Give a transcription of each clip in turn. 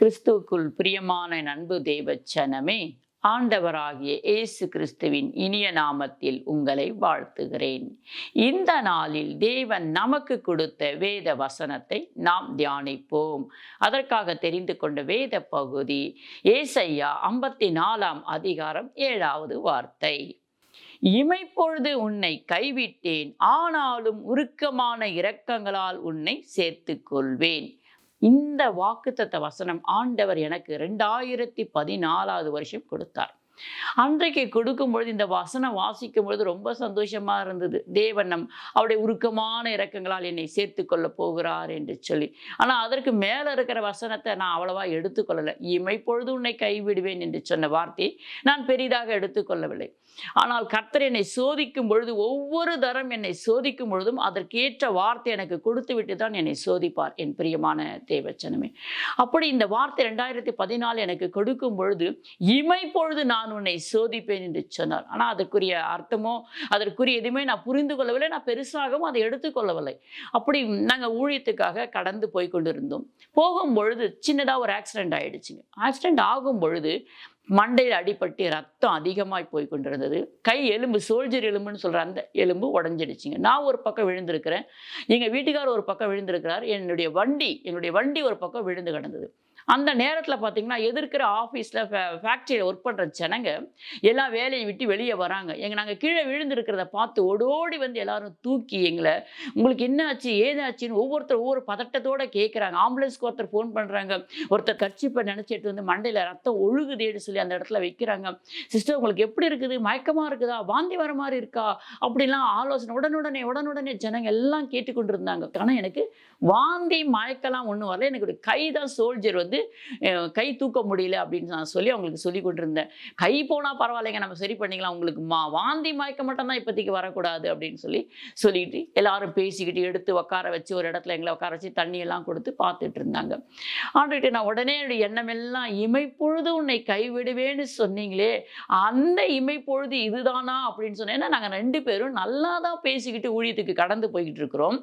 கிறிஸ்துவுக்குள் பிரியமான நண்பு தேவச்சனமே ஆண்டவராகிய இயேசு கிறிஸ்துவின் இனிய நாமத்தில் உங்களை வாழ்த்துகிறேன். இந்த நாளில் தேவன் நமக்கு கொடுத்த வேத வசனத்தை நாம் தியானிப்போம். அதற்காக தெரிந்து கொண்ட வேத பகுதி ஏசையா ஐம்பத்தி நாலாம் அதிகாரம் ஏழாவது வார்த்தை. இமைப்பொழுது உன்னை கைவிட்டேன் ஆனாலும் உருக்கமான இரக்கங்களால் உன்னை சேர்த்து கொள்வேன் இந்த வாக்குத்தத்த வசனம் ஆண்டவர் எனக்கு ரெண்டாயிரத்தி பதினாலாவது வருஷம் கொடுத்தார். அன்றைக்கு கொடுக்கும் பொழுது இந்த வசனம் வாசிக்கும் பொழுது ரொம்ப சந்தோஷமாக இருந்தது. தேவன் நம் அவருடைய உருக்கமான இறக்கங்களால் என்னை சேர்த்து கொள்ள போகிறார் என்று சொல்லி. ஆனால் அதற்கு மேலே இருக்கிற வசனத்தை நான் அவ்வளவா எடுத்துக்கொள்ளலை. இமைப்பொழுது உன்னை கைவிடுவேன் என்று சொன்ன வார்த்தையை நான் பெரிதாக எடுத்துக்கொள்ளவில்லை. ஆனால் கர்த்தர் என்னை சோதிக்கும் பொழுது ஒவ்வொரு தரம் என்னை சோதிக்கும் பொழுதும் அதற்கேற்ற வார்த்தை எனக்கு கொடுத்து விட்டு தான் என்னை சோதிப்பார் என் பிரியமான தேவச்சனமே. அப்படி இந்த வார்த்தை ரெண்டாயிரத்தி பதினாலு எனக்கு கொடுக்கும் பொழுது இமைப்பொழுது நான் நான் உன்னை சோதிப்பேன் என்று சொன்னார். ஆனால் அதற்குரிய அர்த்தமோ அதற்குரிய எதுவுமே நான் புரிந்து கொள்ளவில்லை. நான் பெருசாகவும் அதை எடுத்துக்கொள்ளவில்லை அப்படி நாங்கள் ஊழியத்துக்காக கடந்து போய் கொண்டிருந்தோம். போகும் பொழுது சின்னதாக ஒரு ஆக்சிடென்ட் ஆகிடுச்சிங்க ஆக்சிடென்ட் ஆகும் பொழுது மண்டையில் அடிபட்டு ரத்தம் அதிகமாய் போய் கொண்டிருந்தது. கை எலும்பு சோல்ஜர் எலும்புன்னு சொல்கிற அந்த எலும்பு உடஞ்சிடுச்சிங்க. நான் ஒரு பக்கம் விழுந்திருக்கிறேன். எங்கள் வீட்டுக்காரர் ஒரு பக்கம் விழுந்திருக்கிறார். என்னுடைய வண்டி என்னுடைய வண்டி ஒரு பக்கம் விழுந்து கிடந்தது. அந்த நேரத்தில் பார்த்தீங்கன்னா எதிர்க்கிற ஆஃபீஸில் ஃபேக்ட்ரியில் ஒர்க் பண்ணுற ஜனங்க எல்லாம் வேலையை விட்டு வெளியே வராங்க. எங்கள் நாங்கள் கீழே விழுந்திருக்கிறத பார்த்து ஓடோடி வந்து எல்லாரும் தூக்கி எங்களை உங்களுக்கு என்ன ஆச்சு? ஏதாச்சுன்னு ஒவ்வொருத்தர் ஒவ்வொரு பதட்டத்தோடு கேட்குறாங்க ஆம்புலன்ஸ்க்கு ஒருத்தர் ஃபோன் பண்ணுறாங்க ஒருத்தர் கட்சிப்பை நினச்சிட்டு வந்து மண்டையில் ரத்தம் ஒழுகுதேன்னு சொல்லி அந்த இடத்துல வைக்கிறாங்க. சிஸ்டர் உங்களுக்கு எப்படி இருக்குது? மயக்கமாக இருக்குதா? வாந்தி வர மாதிரி இருக்கா? அப்படிலாம் ஆலோசனை உடனுடனே உடனுடனே ஜனங்க எல்லாம் கேட்டுக்கொண்டு இருந்தாங்க ஆனால் எனக்கு வாந்தி மயக்கலாம் ஒன்றும் வரல. எனக்கு ஒரு கை தான் சோல்ஜர் வந்து வந்து கை தூக்க முடியல அப்படின்னு நான் சொல்லி அவங்களுக்கு சொல்லி கொண்டிருந்தேன் கை போனால் பரவாயில்லைங்க நம்ம சரி பண்ணிக்கலாம். உங்களுக்கு மா வாந்தி மயக்கம் மட்டும்தான் இப்போதைக்கு வரக்கூடாது அப்படின்னு சொல்லி சொல்லிட்டு எல்லாரும் பேசிக்கிட்டு எடுத்து உட்கார வச்சு ஒரு இடத்துல எங்களை உட்கார வச்சு தண்ணி எல்லாம் கொடுத்து பார்த்துட்டு இருந்தாங்க. ஆண்டுகிட்டு நான் உடனே என்னுடைய எண்ணமெல்லாம் இமைப்பொழுது உன்னை கைவிடுவேன்னு சொன்னீங்களே அந்த இமைப்பொழுது இதுதானா அப்படின்னு சொன்னேன். நாங்கள் ரெண்டு பேரும் நல்லா தான் பேசிக்கிட்டு ஊழியத்துக்கு கடந்து போய்கிட்டு இருக்கிறோம்.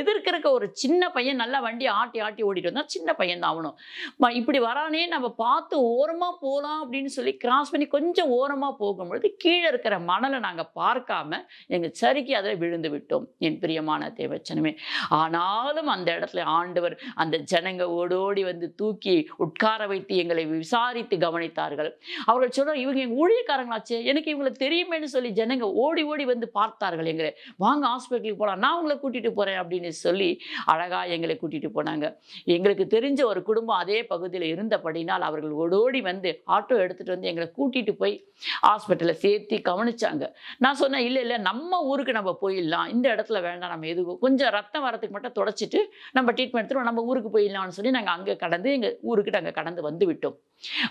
எதிர்க்க இருக்க ஒரு சின்ன பையன் நல்லா வண்டி ஆட்டி ஆட்டி ஓடிட்டு வந்தா சின்ன பையன் தான் ஆகணும் இப்படி வரானே நம்ம பார்த்து ஓரமாக போகலாம் அப்படின்னு சொல்லி கிராஸ் பண்ணி கொஞ்சம் ஓரமாக போகும்பொழுது கீழே இருக்கிற மணலை நாங்கள் பார்க்காம எங்கள் சரிக்கு அதில் விழுந்து விட்டோம். என் பிரியமான தேவச்சனமே. ஆனாலும் அந்த இடத்துல ஆண்டவர் அந்த ஜனங்க ஓடோடி வந்து தூக்கி உட்கார வைத்து எங்களை விசாரித்து கவனித்தார்கள். அவர்கள் சொல்ற இவங்க எங்கள் ஊழியக்காரங்களாச்சு எனக்கு இவங்களை தெரியுமேனு சொல்லி ஜனங்க ஓடி ஓடி வந்து பார்த்தார்கள் எங்களை. வாங்க ஹாஸ்பிட்டலுக்கு போகலாம் நான் உங்களை கூட்டிட்டு போறேன் அப்படின்னு சொல்லி அழகா எங்களை கூட்டிட்டு போனாங்க. எங்களுக்கு தெரிஞ்ச ஒரு குடும்பம் அதே அதே பகுதியில் இருந்தபடினால் அவர்கள் ஓடோடி வந்து ஆட்டோ எடுத்துட்டு வந்து எங்களை கூட்டிட்டு போய் ஹாஸ்பிட்டலில் சேர்த்து கவனிச்சாங்க. நான் சொன்னேன் இல்லை இல்லை நம்ம ஊருக்கு நம்ம போயிடலாம். இந்த இடத்துல வேண்டாம் நம்ம எதுவும் கொஞ்சம் ரத்தம் வரத்துக்கு மட்டும் தொடச்சிட்டு நம்ம ட்ரீட்மெண்ட் எடுத்துட்டு நம்ம ஊருக்கு போயிடலாம்னு சொல்லி நாங்கள் அங்கே கடந்து எங்கள் ஊருக்கு நாங்கள் கடந்து வந்து விட்டோம்.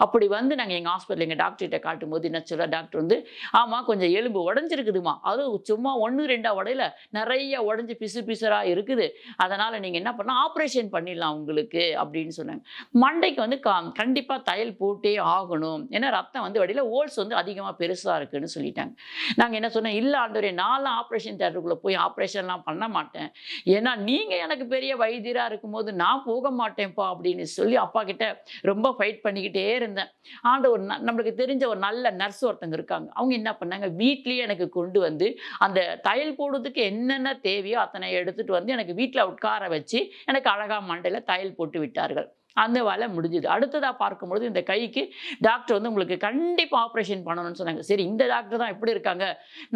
அப்படி வந்து நாங்கள் எங்கள் ஹாஸ்பிட்டல் எங்கள் டாக்டர்கிட்ட காட்டும்போது என்ன சொல்ல டாக்டர் வந்து ஆமாம் கொஞ்சம் எலும்பு உடஞ்சிருக்குதுமா அதுவும் சும்மா ஒன்று ரெண்டா உடையில. நிறைய உடஞ்சி பிசு பிசுறாக இருக்குது. அதனால் நீங்கள் என்ன பண்ணால் ஆப்ரேஷன் பண்ணிடலாம் உங்களுக்கு. அப்படின்னு சொன்னாங்க. மண்டைக்கு வந்து கா கண்டிப்பாக தையல் போட்டே ஆகணும். ஏன்னா ரத்தம் வந்து வடியில் ஓல்ஸ் வந்து அதிகமாக பெருசாக இருக்குன்னு சொல்லிட்டாங்க. நாங்கள் என்ன சொன்னோம் இல்லை ஆண்டவரே நான்லாம் ஆப்ரேஷன் தேட்டருக்குள்ளே போய் ஆப்ரேஷன்லாம் பண்ண மாட்டேன். ஏன்னா நீங்கள் எனக்கு பெரிய வைத்தியராக இருக்கும்போது நான் போக மாட்டேன்ப்பா அப்படின்னு சொல்லி அப்பா கிட்ட ரொம்ப ஃபைட் பண்ணிக்கிட்டே இருந்தேன். ஆண்டவர் ஒரு நம்மளுக்கு தெரிஞ்ச ஒரு நல்ல நர்ஸ் ஒருத்தங்க இருக்காங்க. அவங்க என்ன பண்ணாங்க வீட்லேயே எனக்கு கொண்டு வந்து அந்த தையல் போடுறதுக்கு என்னென்ன தேவையோ அத்தனை எடுத்துகிட்டு வந்து எனக்கு வீட்டில் உட்கார வச்சு எனக்கு அழகாக மண்டையில் தையல் போட்டு விட்டார்கள். அந்த வேலை முடிஞ்சுது. அடுத்ததாக பார்க்கும்பொழுது இந்த கைக்கு டாக்டர் வந்து உங்களுக்கு கண்டிப்பாக ஆப்ரேஷன் பண்ணணும்னு சொன்னாங்க. சரி இந்த டாக்டர் தான் எப்படி இருக்காங்க?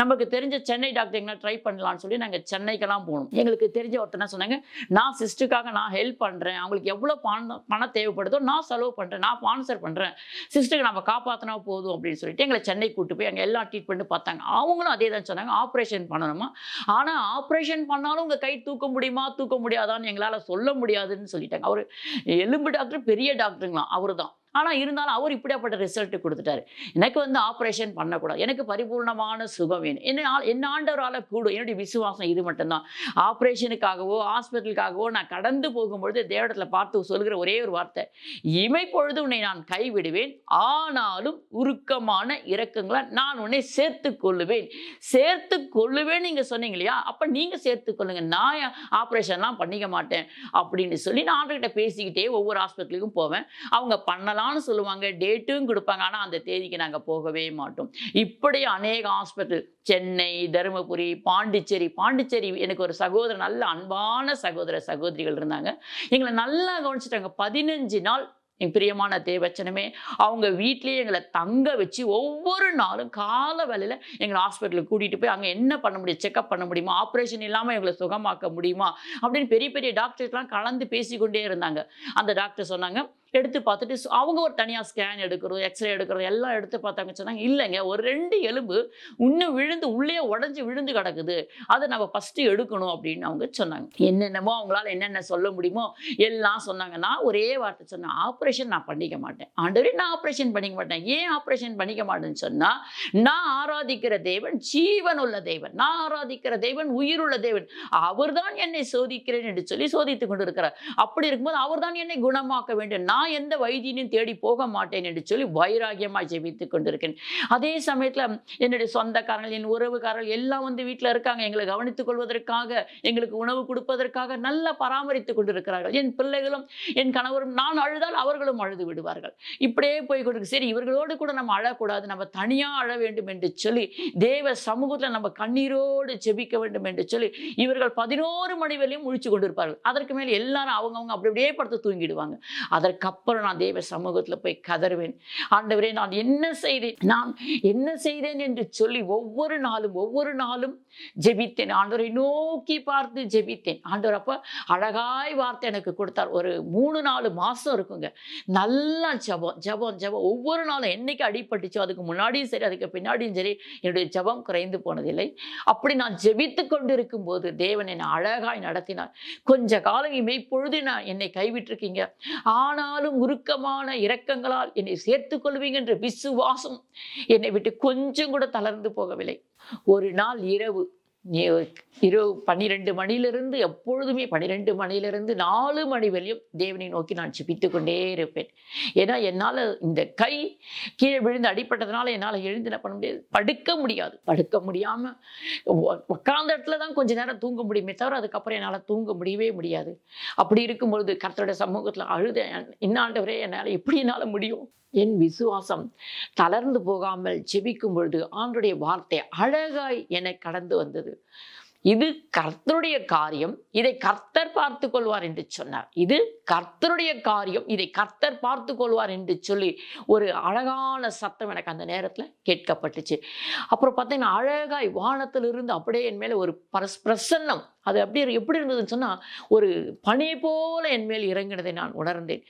நமக்கு தெரிஞ்ச சென்னை டாக்டர் எங்கன்னா ட்ரை பண்ணலான்னு சொல்லி நாங்கள் சென்னைக்கெல்லாம் போகணும் எங்களுக்கு தெரிஞ்ச ஒருத்தர் சொன்னாங்க நான் சிஸ்டருக்காக நான் ஹெல்ப் பண்ணுறேன் அவங்களுக்கு எவ்வளோ பணம் பணம் தேவைப்படுதோ நான் செலவு பண்ணுறேன் நான் ஸ்பான்சர் பண்ணுறேன் சிஸ்டருக்கு நம்ம காப்பாற்றினா போதும் அப்படின்னு சொல்லிட்டு எங்களை சென்னை கூட்டு போய் அங்கே எல்லாம் ட்ரீட்மெண்ட் பார்த்தாங்க. அவங்களும் அதே தான் சொன்னாங்க ஆப்ரேஷன் பண்ணணுமா? ஆனால் ஆப்ரேஷன் பண்ணாலும் உங்கள் கை தூக்க முடியுமா? தூக்க முடியாதான்னு எங்களால் சொல்ல முடியாதுன்னு சொல்லிட்டாங்க. அவர் எலும்பு டாக்டர் பெரிய டாக்டருங்களாம் அவர் தான் ஆனால் இருந்தாலும் அவர் இப்படியாப்பட்ட ரிசல்ட் கொடுத்துட்டாரு. எனக்கு வந்து ஆப்ரேஷன் பண்ணக்கூடாது. எனக்கு பரிபூர்ணமான சுகம் வேணும். என்ன என்ன ஆண்டவரால் கூடும். என்னுடைய விசுவாசம் இது மட்டும்தான். ஆப்ரேஷனுக்காகவோ ஹாஸ்பிட்டலுக்காகவோ நான் கடந்து போகும்பொழுது தேவடத்தில் பார்த்து சொல்கிற ஒரே ஒரு வார்த்தை. இமைப்பொழுது உன்னை நான் கைவிடுவேன். ஆனாலும் உருக்கமான இரக்கங்களை நான் உன்னை சேர்த்து கொள்ளுவேன். சேர்த்து கொள்ளுவேன் நீங்கள் சொன்னீங்க இல்லையா? அப்போ நீங்கள் சேர்த்து கொள்ளுங்க. நான் ஆப்ரேஷன்லாம் பண்ணிக்க மாட்டேன்? அப்படின்னு சொல்லி நான் ஆண்டுகிட்ட பேசிக்கிட்டே ஒவ்வொரு ஹாஸ்பிட்டலுக்கும் போவேன். அவங்க பண்ணலாம் பண்ணலாம்னு சொல்லுவாங்க டேட்டும் கொடுப்பாங்க. ஆனால் அந்த தேதிக்கு நாங்கள் போகவே மாட்டோம். இப்படி அநேக ஹாஸ்பிட்டல் சென்னை தருமபுரி பாண்டிச்சேரி பாண்டிச்சேரி எனக்கு ஒரு சகோதரர் நல்ல அன்பான சகோதர சகோதரிகள் இருந்தாங்க. எங்களை நல்லா கவனிச்சிட்டாங்க. பதினஞ்சு நாள் என் பிரியமான தேவச்சனமே அவங்க வீட்லேயே எங்களை தங்க வச்சு ஒவ்வொரு நாளும் கால வேலையில் எங்களை ஹாஸ்பிட்டலுக்கு கூட்டிகிட்டு போய் அங்கே என்ன பண்ண முடியும் செக்அப் பண்ண முடியுமா ஆப்ரேஷன் இல்லாமல் எங்களை சுகமாக்க முடியுமா அப்படின்னு பெரிய பெரிய டாக்டர்ஸ்லாம் கலந்து பேசிக்கொண்டே இருந்தாங்க. அந்த டாக்டர் சொன்னாங்க எடுத்து பார்த்துட்டு அவங்க ஒரு தனியாக ஸ்கேன் எடுக்கிறது எக்ஸ்ரே எடுக்கிறது எல்லாம் எடுத்து பார்த்தாங்க சொன்னாங்க இல்லைங்க ஒரு ரெண்டு எலும்பு இன்னும் விழுந்து உள்ளே உடஞ்சி விழுந்து கிடக்குது. அதை நம்ம ஃபஸ்ட்டு எடுக்கணும் அப்படின்னு அவங்க சொன்னாங்க. என்னென்னமோ அவங்களால என்னென்ன சொல்ல முடியுமோ எல்லாம் சொன்னாங்க. நான் ஒரே வார்த்தை சொன்னேன் ஆப்ரேஷன் நான் பண்ணிக்க மாட்டேன். ஆண்டவரே நான் ஆப்ரேஷன் பண்ணிக்க மாட்டேன். ஏன் ஆப்ரேஷன் பண்ணிக்க மாட்டேன்னு சொன்னால் நான் ஆராதிக்கிற தேவன் ஜீவன் உள்ள தேவன். நான் ஆராதிக்கிற தேவன் உயிருள்ள தேவன். அவர்தான் என்னை சோதிக்கிறேன் என்று சொல்லி சோதித்துக் கொண்டிருக்கிறார். அப்படி இருக்கும்போது அவர் தான் என்னை குணமாக்க வேண்டும். நான் நான் எந்த வைத்தியனையும் தேடி போக மாட்டேன் என்று சொல்லி வைராகியமாக ஜெபித்துக் கொண்டிருக்கேன் அதே சமயத்தில் என்னுடைய சொந்தக்காரங்கள் என் உறவுக்காரர்கள் எல்லாம் வந்து வீட்டில் இருக்காங்க. எங்களை கவனித்துக் கொள்வதற்காக எங்களுக்கு உணவு கொடுப்பதற்காக நல்லா பராமரித்துக் கொண்டிருக்கிறார்கள். என் பிள்ளைகளும் என் கணவரும் நான் அழுதால் அவர்களும் அழுது விடுவார்கள். இப்படியே போய் கொண்டு சரி இவர்களோடு கூட நம்ம அழக்கூடாது. நம்ம தனியாக அழ வேண்டும் என்று சொல்லி தேவ சமூகத்தில் நம்ம கண்ணீரோடு ஜெபிக்க வேண்டும் என்று சொல்லி இவர்கள் பதினோரு மணி வரையும் முழிச்சு கொண்டிருப்பார்கள். அதற்கு மேல் எல்லாரும் அவங்கவுங்க அப்படி அப்படியே படுத்து தூங்கிடுவாங்க. அதற்கு அப்புறம் நான் தேவ சமூகத்தில் போய் கதறுவேன். ஆண்டவரே நான் என்ன செய்தேன் நான் என்ன செய்தேன் என்று சொல்லி ஒவ்வொரு நாளும் ஒவ்வொரு நாளும் ஜெபித்தேன். ஆண்டவரை நோக்கி பார்த்து ஜெபித்தேன். ஆண்டவர் அப்போ அழகாய் வார்த்தை எனக்கு கொடுத்தார். ஒரு மூணு நாலு மாதம் இருக்குங்க. நல்லா ஜெபம் ஜெபம் ஜெபம். ஒவ்வொரு நாளும் என்னைக்கு அடிபட்டுச்சோ அதுக்கு முன்னாடியும் சரி அதுக்கு பின்னாடியும் சரி என்னுடைய ஜெபம் குறைந்து போனதில்லை. அப்படி நான் ஜெபித்து கொண்டிருக்கும் போது தேவன் என்னை அழகாய் நடத்தினார். கொஞ்ச காலம் இமைப்பொழுது நான் என்னை கைவிட்டிருக்கீங்க. ஆனாலும் உருக்கமான இரக்கங்களால் என்னை சேர்த்துக் கொள்வீங்க என்ற விசுவாசம் என்னை விட்டு கொஞ்சம் கூட தளர்ந்து போகவில்லை. ஒரு நாள் இரவு இரவு பன்னிரெண்டு மணியிலிருந்து எப்பொழுதுமே பன்னிரெண்டு மணியிலிருந்து நாலு மணி வரையும் தேவனை நோக்கி நான் சிப்பித்து கொண்டே இருப்பேன். ஏன்னா என்னால் இந்த கை கீழே விழுந்து அடிப்பட்டதுனால என்னால் எழுந்து என்ன பண்ண முடியாது? படுக்க முடியாது. படுக்க முடியாமல் உட்கார்ந்த இடத்துல தான் கொஞ்ச நேரம் தூங்க முடியுமே தவிர அதுக்கப்புறம் என்னால் தூங்க முடியவே முடியாது. அப்படி இருக்கும்பொழுது கர்த்தருடைய சமூகத்தில் அழுத இன்னாண்டவரே என்னால் எப்படி என்னால் முடியும்? என் விசுவாசம் தளர்ந்து போகாமல் ஜெபிக்கும் பொழுது ஆண்டுடைய வார்த்தை அழகாய் என கடந்து வந்தது. இது கர்த்தருடைய காரியம். இதை கர்த்தர் பார்த்து கொள்வார் என்று சொன்னார். இது கர்த்தருடைய காரியம். இதை கர்த்தர் பார்த்து கொள்வார் என்று சொல்லி ஒரு அழகான சத்தம் எனக்கு அந்த நேரத்தில் கேட்கப்பட்டுச்சு. அப்புறம் பார்த்தீங்கன்னா அழகாய் வானத்திலிருந்து அப்படியே என் மேலே ஒரு பரஸ் பிரசன்னம் அது அப்படியே எப்படி இருந்ததுன்னு சொன்னால் ஒரு பனி போல என் மேல் இறங்கினதை நான் உணர்ந்தேன்.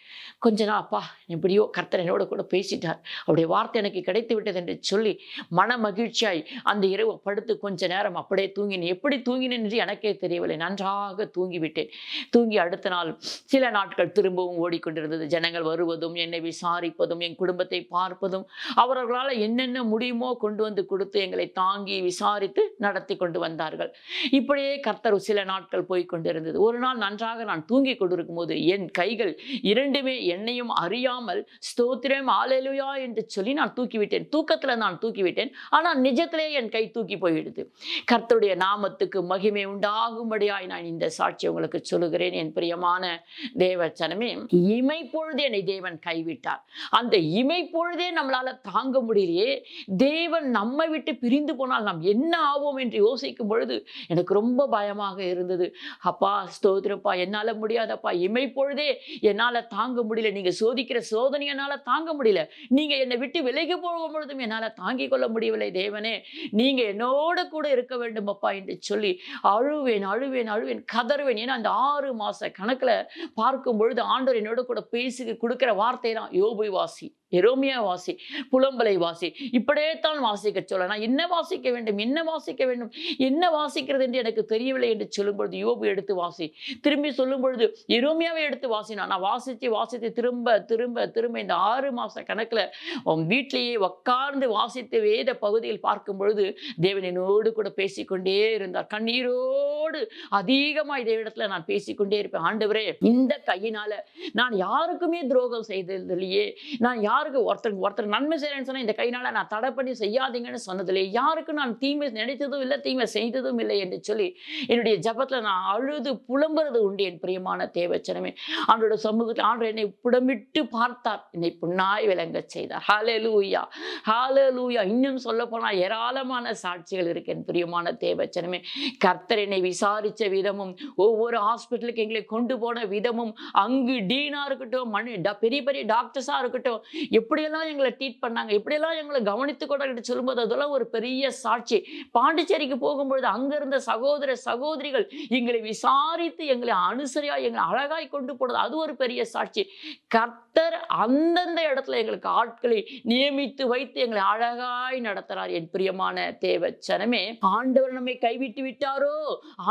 கொஞ்ச நாள் அப்பா எப்படியோ கர்த்தர் என்னோட கூட பேசிட்டார். அவருடைய வார்த்தை எனக்கு கிடைத்து விட்டது என்று சொல்லி மன மகிழ்ச்சியாய் அந்த இரவு படுத்து கொஞ்ச நேரம் அப்படியே தூங்கினேன். எப்படி தூங்கினேன் என்று எனக்கே தெரியவில்லை. நன்றாக தூங்கிவிட்டேன். தூங்கி அடுத்த நாள் சில நாட்கள் திரும்பவும் ஓடிக்கொண்டிருந்தது. ஜனங்கள் வருவதும் என்னை விசாரிப்பதும் என் குடும்பத்தை பார்ப்பதும் அவர்களால் என்னென்ன முடியுமோ கொண்டு வந்து கொடுத்து எங்களை தாங்கி விசாரித்து நடத்தி கொண்டு வந்தார்கள். இப்படியே கர்த்தர் சில நாட்கள் போய் கொண்டிருந்தது ஒரு நாள் நன்றாக நான் தூங்கி கொண்டிருக்கும் போது என் கைகள் இரண்டுமே என்னையும் அறியாமல் ஸ்தோத்திரம் ஆலேலுயா என்று சொல்லி நான் தூக்கிவிட்டேன். தூக்கத்தில் நான் தூக்கிவிட்டேன். ஆனால் நிஜத்திலே என் கை தூக்கி போயிடுது கர்த்தருடைய நாமத்துக்கு மகிமை உண்டாகும்படியாய் நான் இந்த சாட்சி உங்களுக்கு சொல்லுகிறேன் என் பிரியமான தேவச்சனமே. இமைப்பொழுது என்னை தேவன் கைவிட்டார். அந்த இமைப்பொழுதே நம்மளால தாங்க முடியலையே. தேவன் நம்மை விட்டு பிரிந்து போனால் நாம் என்ன ஆவோம் என்று யோசிக்கும் பொழுது எனக்கு ரொம்ப பயமாக இருந்தது. அப்பா ஸ்தோத்திரப்பா என்னால் முடியாதப்பா இமைப்பொழுதே என்னால் தாங்க முடியல. நீங்கள் சோதிக்கிற சோதனை என்னால் தாங்க முடியல. நீங்கள் என்னை விட்டு விலகி போகும் பொழுதும் என்னால் தாங்கிக் கொள்ள முடியவில்லை தேவனே. நீங்கள் என்னோட கூட இருக்க வேண்டும் அப்பா என்று சொல்லி அழுவேன் அழுவேன் அழுவேன் கதறுவேன். ஏன்னா அந்த ஆறு மாச கணக்குல பார்க்கும் பொழுது ஆண்டவர் என்னோட கூட பேசி கொடுக்குற வார்த்தை தான் யோபு வாசி எரோமியா வாசி புலம்பலை வாசி. இப்படியே தான் வாசிக்க சொல்ல நான் என்ன வாசிக்க வேண்டும் என்ன வாசிக்க வேண்டும் என்ன வாசிக்கிறது என்று எனக்கு தெரியவில்லை என்று என்று சொல்லும் பொழுது யோபு எடுத்து வாசி. திரும்பி சொல்லும் பொழுது எருமையாவை எடுத்து வாசினா நான் வாசித்து வாசித்து திரும்ப திரும்ப திரும்ப இந்த ஆறு மாச கணக்குல உன் வீட்டிலேயே உட்கார்ந்து வாசித்து வேத பகுதியில் பார்க்கும் பொழுது தேவன் என்னோடு கூட பேசிக்கொண்டே இருந்தார். கண்ணீரோடு அதிகமாய் தேவனிடத்துல நான் பேசிக்கொண்டே இருப்பேன். ஆண்டவரே இந்த கையினால நான் யாருக்குமே துரோகம் செய்ததில்லையே. நான் யாருக்கு ஒருத்தர் ஒருத்தர் நன்மை செய்கிறேன்னு சொன்னா இந்த கையினால நான் தடை பண்ணி செய்யாதீங்கன்னு சொன்னதில்லை யாருக்கும் நான் தீமை நினைத்ததும் இல்லை தீமை செய்ததும் இல்லை என்று சொல்லி என்னுடைய ஜபத்துல நான் அழுது புலம்புறது உண்டு என் பிரியமான தேவச்சனமே. ஆண்டோட சமூகத்தில் ஆண்டு என்னை புடமிட்டு பார்த்தார். என்னை புண்ணாய் விளங்க செய்தார். ஹalleluya ஹalleluya இன்னும் சொல்ல போனா ஏராளமான சாட்சிகள் இருக்கு என் பிரியமான தேவச்சனமே. கர்த்தர் என்னை விசாரிச்ச விதமும் ஒவ்வொரு ஹாஸ்பிட்டலுக்கு எங்களை கொண்டு போன விதமும் அங்கு டீனா இருக்கட்டும் மணி பெரிய பெரிய டாக்டர்ஸா இருக்கட்டும் எப்படியெல்லாம் எங்களை ட்ரீட் பண்ணாங்க எப்படியெல்லாம் எங்களை கவனித்து கூட சொல்லும்போது அதெல்லாம் ஒரு பெரிய சாட்சி. பாண்டிச்சேரிக்கு போகும்பொழுது அங்க இருந்த சகோதர சகோதரிகள் எங்களை விசாரித்து எங்களை அனுசரியா எங்களை அழகாய் கொண்டு போனது. அது ஒரு பெரிய சாட்சி. கர்த்தர் அந்தந்த இடத்துல எங்களுக்கு ஆட்களை நியமித்து வைத்து எங்களை அழகாய் நடத்துறார். என் பிரியமான தேவச்சனமே ஆண்டவர் நம்மை கைவிட்டு விட்டாரோ?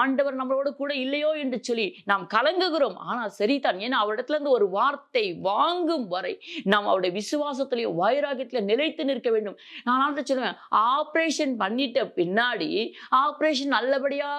ஆண்டவர் நம்மளோட கூட இல்லையோ என்று சொல்லி நாம் கலங்குகிறோம். ஆனால் சரிதான். ஏன்னா அவரிடத்துல இருந்து ஒரு வார்த்தை வாங்கும் வரை நாம் அவருடைய விசுவாசத்திலையும் வைராகியத்திலும் நிலைத்து நிற்க வேண்டும். நான் ஆண்டு சொல்லுவேன் ஆப்ரேஷன் பண்ணிட்ட பின்னாடி ஆப்ரேஷன் நல்லபடியா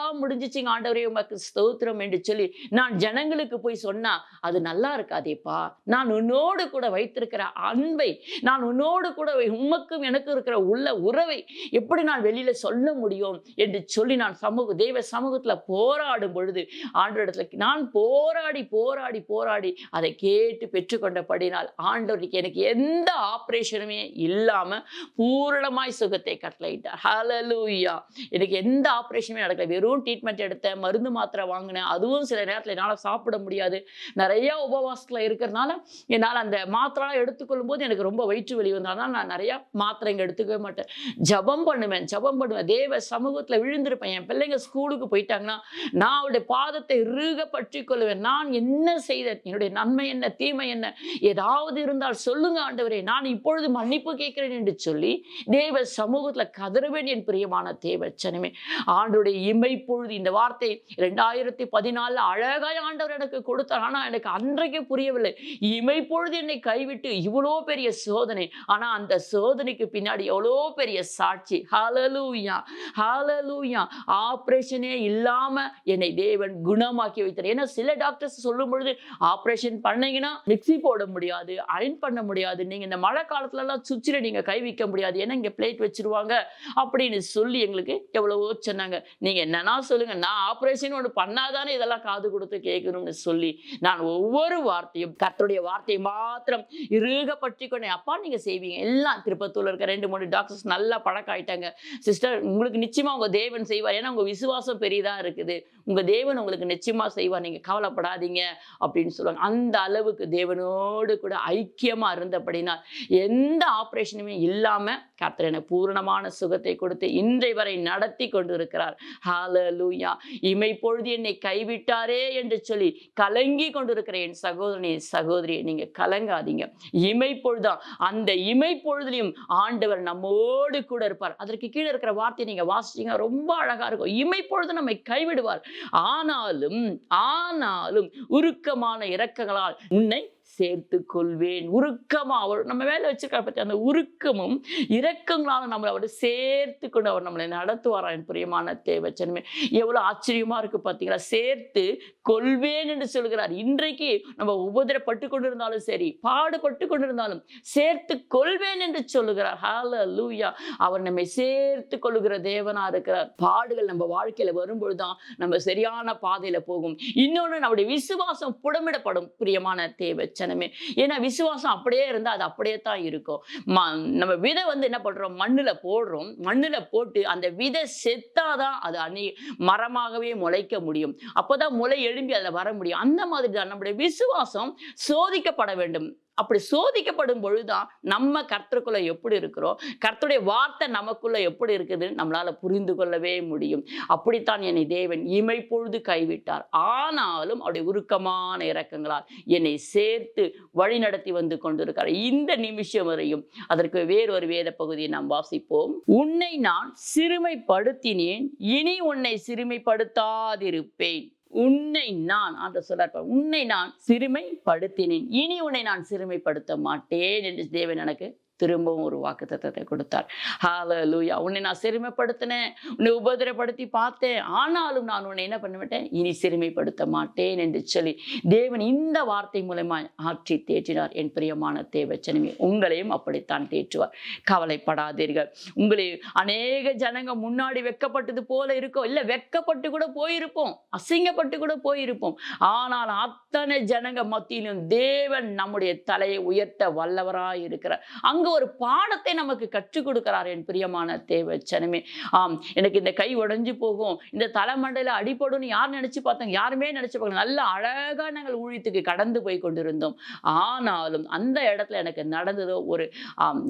முடிஞ்சிச்சுங்க ஆண்டவரே உமக்கு ஸ்தோத்திரம் என்று சொல்லி நான் ஜனங்களுக்கு போய் சொன்னா அது நல்லா இருக்காதேப்பா. நான் உன்னோடு கூட வைத்திருக்கிற அன்பை நான் உன்னோடு கூட உமக்கும் எனக்கு இருக்கிற உள்ள உறவை எப்படி நான் வெளியில சொல்ல முடியும்? என்று சொல்லி நான் சமூக தெய்வ சமூகத்துல போராடும் பொழுது ஆண்டவரிடத்துல நான் போராடி போராடி போராடி அதை கேட்டு பெற்றுக்கொண்டபடினால் ஆண்டோருக்கு எனக்கு எந்த ஆப்ரேஷனுமே இல்லாம பூரணமாய் சுகத்தை கட்டளையிட்டார். ஹலலூயா எனக்கு எந்த ஆப்ரேஷனுமே நடக்கல. வெறும் ட்ரீட்மெண்ட் எடுத்தேன் மருந்து மாத்திரை வாங்கினேன். அதுவும் சில நேரத்தில் என்னால் சாப்பிட முடியாது. நிறைய உபவாசத்தில் இருக்கிறதுனால என்னால் அந்த மாத்திரைலாம் எடுத்துக்கொள்ளும் போது எனக்கு ரொம்ப வயிற்று வலி வந்தாலும் நான் நிறைய மாத்திரைங்க எடுத்துக்கவே மாட்டேன். ஜபம் பண்ணுவேன் ஜபம் பண்ணுவேன். தேவ சமூகத்தில் விழுந்திருப்பேன். என் பிள்ளைங்க ஸ்கூலுக்கு போயிட்டாங்கன்னா நான் அவருடைய பாதத்தை இறுக பற்றி கொள்வேன் நான் என்ன செய்தேன்? என்னுடைய நன்மை என்ன? தீமை என்ன? ஏதாவது இருந்தால் சொல்லுங்க ஆண்டவரே. நான் இப்பொழுது மன்னிப்பு கேட்கிறேன் என்று சொல்லி தேவ சமூகத்தில் கதறுவேன் என் பிரியமான தேவச்சனமே. ஆண்டுடைய இமைப்பொழுது இந்த வார்த்தை ரெண்டாயிரத்தி பதினாலில் அழகாய் ஆண்டவர் எனக்கு கொடுத்தார். ஆனால் எனக்கு அன்றைக்கே புரியவில்லை. இமைப்பொழுது என்னை கைவிட்டு இவ்வளோ பெரிய சோதனை. ஆனால் அந்த சோதனைக்கு பின்னாடி எவ்வளோ பெரிய சாட்சி. ஹலலூயா ஹலலூயா ஆப்ரேஷனே இல்லாமல் என்னை தேவன் குணமாக்கி வைத்தார். ஏன்னா சில டாக்டர்ஸ் சொல்லும் பொழுது ஆப்ரேஷன் பண்ணீங்கன்னா மிக்சி போட முடியாது அயன் பண்ண முடியாது. நீங்கள் இந்த மழை காலத்துலலாம் சுவிட்சில் நீங்கள் கை வைக்க முடியாது. ஏன்னா இங்கே பிளேட் வச்சிருவாங்க. அப்படின்னு சொல்லி எங்களுக்கு எவ்வளவோ சொன்னாங்க. நீங்கள் என்னன்னா சொல்லுங்க நான் ஆப்ரேஷன் ஒன்று பண்ணாதானே இதெல்லாம் காது கொடுத்து கேட்கணும்னு சொல்லி நான் ஒவ்வொரு வார்த்தையும் கர்த்தருடைய வார்த்தையை மாத்திரம் இறுக பற்றி கொண்டேன் அப்பா நீங்க செய்வீங்க. எல்லாம் திருப்பத்தூர்ல இருக்க ரெண்டு மூணு டாக்டர்ஸ் நல்லா பழக்கம் ஆயிட்டாங்க சிஸ்டர் உங்களுக்கு நிச்சயமா உங்க தேவன் செய்வார். ஏன்னா உங்க விசுவாசம் பெரியதாக இருக்குது. உங்க தேவன் உங்களுக்கு நிச்சயமா செய்வார். நீங்க கவலைப்படாதீங்க அப்படின்னு சொல்லுவாங்க. அந்த அளவுக்கு தேவனோடு கூட ஐக்கியமா இருந்தபடினால் எந்த ஆப்ரேஷனுமே இல்லாமல் கர்த்தர் எனக்கு பூரணமான சுகத்தை கொடுத்து இன்றை வரை நடத்தி கொண்டு இருக்கிறார் ஹாலலூயா இமை பொழுது என்னை கைவிட்டாரே என்று சொல்லி கலங்கி கொண்டிருக்கிற என் சகோதரனே சகோதரியை நீங்க கலங்காதீங்க. இமை பொழுதான் அந்த இமை பொழுதுலையும் ஆண்டவர் நம்மோடு கூட இருப்பார். அதற்கு கீழே இருக்கிற வார்த்தையை நீங்க வாசிச்சீங்க ரொம்ப அழகா இருக்கும். இமை பொழுது நம்மை கைவிடுவார். ஆனாலும் ஆனாலும் உருக்கமான இறக்கங்களால் உன்னை சேர்த்து கொள்வேன் உருக்கமா அவர் நம்ம வேலை வச்சிருக்கார் பத்தி அந்த உருக்கமும் இரக்கங்களால நம்மளை அவர் சேர்த்து கொண்டு அவர் நம்மளை நடத்துவாரா என் பிரியமான தேவச்சனமே. எவ்வளவு ஆச்சரியமா இருக்கு பார்த்தீங்களா சேர்த்து கொள்வேன் என்று சொல்கிறார். இன்றைக்கு நம்ம உபதிரப்பட்டு கொண்டிருந்தாலும் சரி பாடுபட்டு கொண்டிருந்தாலும் சேர்த்து கொள்வேன் என்று சொல்லுகிறார். ஹalleluya அவர் நம்மை சேர்த்து கொள்ளுகிற தேவனா இருக்கிறார். பாடுகள் நம்ம வாழ்க்கையில வரும்பொழுதுதான் நம்ம சரியான பாதையில போகும். இன்னொன்னு நம்முடைய விசுவாசம் புடமிடப்படும் பிரியமான தேவச்சன் தேவச்சனமே ஏன்னா விசுவாசம் அப்படியே இருந்தா அது அப்படியே தான் இருக்கும். ம- நம்ம விதை வந்து என்ன பண்றோம்? மண்ணுல போடுறோம். மண்ணுல போட்டு அந்த விதை செத்தாதான் அது அணி மரமாகவே முளைக்க முடியும். அப்போதான் முளை எழும்பி அதில் வர முடியும். அந்த மாதிரி தான் நம்முடைய விசுவாசம் சோதிக்கப்பட வேண்டும். அப்படி சோதிக்கப்படும் பொழுதுதான் நம்ம கர்த்தருக்குள்ள எப்படி இருக்கிறோம்? கர்த்தருடைய வார்த்தை நமக்குள்ள எப்படி இருக்குது நம்மளால புரிந்து கொள்ளவே முடியும். அப்படித்தான் என்னை தேவன் இமை பொழுது கைவிட்டார். ஆனாலும் அவருடைய உருக்கமான இறக்கங்களால் என்னை சேர்த்து வழி நடத்தி வந்து கொண்டிருக்கிறார். இந்த நிமிஷம் வரையும் அதற்கு வேறொரு வேத பகுதியை நாம் வாசிப்போம். உன்னை நான் சிறுமைப்படுத்தினேன் இனி உன்னை சிறுமைப்படுத்தாதிருப்பேன். உன்னை நான் அந்த சொல்றார் உன்னை நான் சிறுமைப்படுத்தினேன். இனி உன்னை நான் சிறுமைப்படுத்த மாட்டேன் என்று தேவன் எனக்கு திரும்பவும் ஒரு வாக்கு தத்தத்தை கொடுத்தார். ஹால லூயா உன்னை நான் சிறுமைப்படுத்தினேன் உன்னை உபதிரப்படுத்தி பார்த்தேன். ஆனாலும் நான் உன்னை என்ன பண்ணிவிட்டேன்? இனி சிறுமைப்படுத்த மாட்டேன் என்று சொல்லி தேவன் இந்த வார்த்தை மூலமா ஆற்றி தேற்றினார். என் பிரியமான தேவச்சனமே உங்களையும் அப்படித்தான் தேற்றுவார். கவலைப்படாதீர்கள். உங்களை அநேக ஜனங்க முன்னாடி வெக்கப்பட்டது போல இருக்கும் இல்லை வெக்கப்பட்டு கூட போயிருப்போம். அசிங்கப்பட்டு கூட போயிருப்போம். ஆனால் அத்தனை ஜனங்க மத்தியிலும் தேவன் நம்முடைய தலையை உயர்த்த வல்லவராய் இருக்கிறார் அங்க ஒரு பாடத்தை நமக்கு கற்றுக் கொடுக்கிறார் என் பிரியமான தேவச்சனமே. ஆம் எனக்கு இந்த கை உடைஞ்சு போகும். இந்த தலைமண்டையில அடிபடும்னு யார் நினைச்சு பார்த்தாங்க? யாருமே நினைச்சு பார்க்கல. நல்ல அழகா நாங்கள் ஊழியத்துக்கு கடந்து போய் கொண்டிருந்தோம். ஆனாலும் அந்த இடத்துல எனக்கு நடந்ததோ ஒரு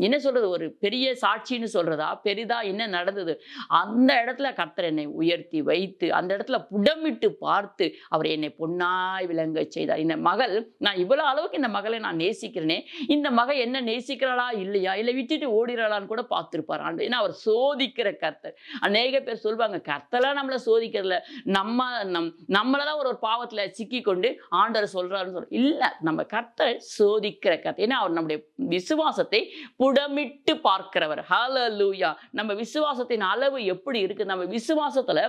என்ன சொல்றது? ஒரு பெரிய சாட்சின்னு சொல்றதா? பெரிதா என்ன நடந்தது? அந்த இடத்துல கர்த்தர் என்னை உயர்த்தி வைத்து அந்த இடத்துல புடமிட்டு பார்த்து அவர் என்னை பொன்னாய் விளங்க செய்தார். இந்த மகள் நான் இவ்வளவு அளவுக்கு இந்த மகளை நான் நேசிக்கிறேனே. இந்த மகள் என்ன நேசிக்கிறாளா இல்லையா? இல்லை விட்டுட்டு ஓடிடலான்னு கூட பார்த்துருப்பார் ஆண்டு. ஏன்னா அவர் சோதிக்கிற கர்த்தர். அநேக பேர் சொல்லுவாங்க கர்த்தலாம் நம்மளை சோதிக்கிறதுல நம்ம நம் நம்மளை தான் ஒரு ஒரு பாவத்தில் சிக்கி கொண்டு ஆண்டவர் சொல்கிறாருன்னு சொல்ல இல்லை நம்ம கர்த்தர் சோதிக்கிற கர்த்தர். ஏன்னா அவர் நம்முடைய விசுவாசத்தை புடமிட்டு பார்க்கிறவர். ஹalleluya நம்ம விசுவாசத்தின் அளவு எப்படி இருக்கு? நம்ம விசுவாசத்துல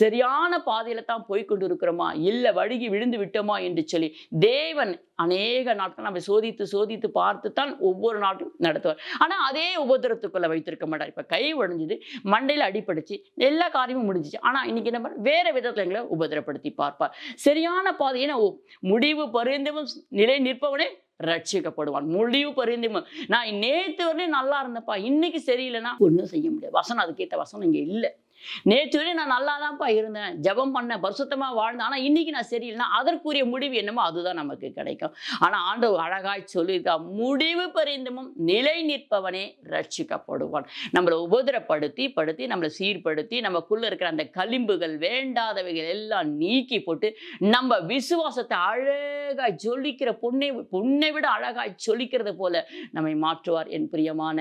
சரியான பாதையில தான் போய்கொண்டு இருக்கிறோமா இல்லை வழுகி விழுந்து விட்டோமா என்று சொல்லி தேவன் அநேக நாட்கள் நம்ம சோதித்து சோதித்து பார்த்து தான் ஒவ்வொரு நாட்டும் நடத்துவார் ஆனா அதே உபதிரத்துக்குள்ளே வைத்திருக்க மாட்டார். இப்ப கை உடைஞ்சது மண்டையில் அடிபட்டுச்சு எல்லா காரியமும் முடிஞ்சிச்சு. ஆனா இன்னைக்கு என்ன வேறு வேற எங்களை உபதிரப்படுத்தி பார்ப்பார். சரியான பாதையின முடிவு பரிந்தமும் நிலை நிற்பவனே ரட்சிக்கப்படுவான். முடிவு பரிந்தமும் நான் நேத்து வரையும் நல்லா இருந்தப்பா இன்னைக்கு சரியில்லைன்னா ஒன்றும் செய்ய முடியாது. வசனம் அதுக்கேற்ற வசனம் இங்கே இல்லை. நேற்று வரையும் நான் நல்லா தான்ப்பா இருந்தேன். ஜபம் பண்ணேன் பரிசுத்தமாக வாழ்ந்தேன். ஆனால் இன்றைக்கி நான் சரியில்லைனா அதற்குரிய முடிவு என்னமோ அதுதான் நமக்கு கிடைக்கும். ஆனால் ஆண்டவர் அழகாய் சொல்லியிருக்கா முடிவு பரிந்தமும் நிலை நிற்பவனே ரட்சிக்கப்படுவான் நம்மளை உபதிரப்படுத்தி படுத்தி நம்மளை சீர்படுத்தி நமக்குள்ளே இருக்கிற அந்த களிம்புகள் வேண்டாதவைகள் எல்லாம் நீக்கி போட்டு நம்ம விசுவாசத்தை அழகாய் ஜொலிக்கிற பொண்ணை பொண்ணை விட அழகாய் சொல்லிக்கிறது போல நம்மை மாற்றுவார் என் பிரியமான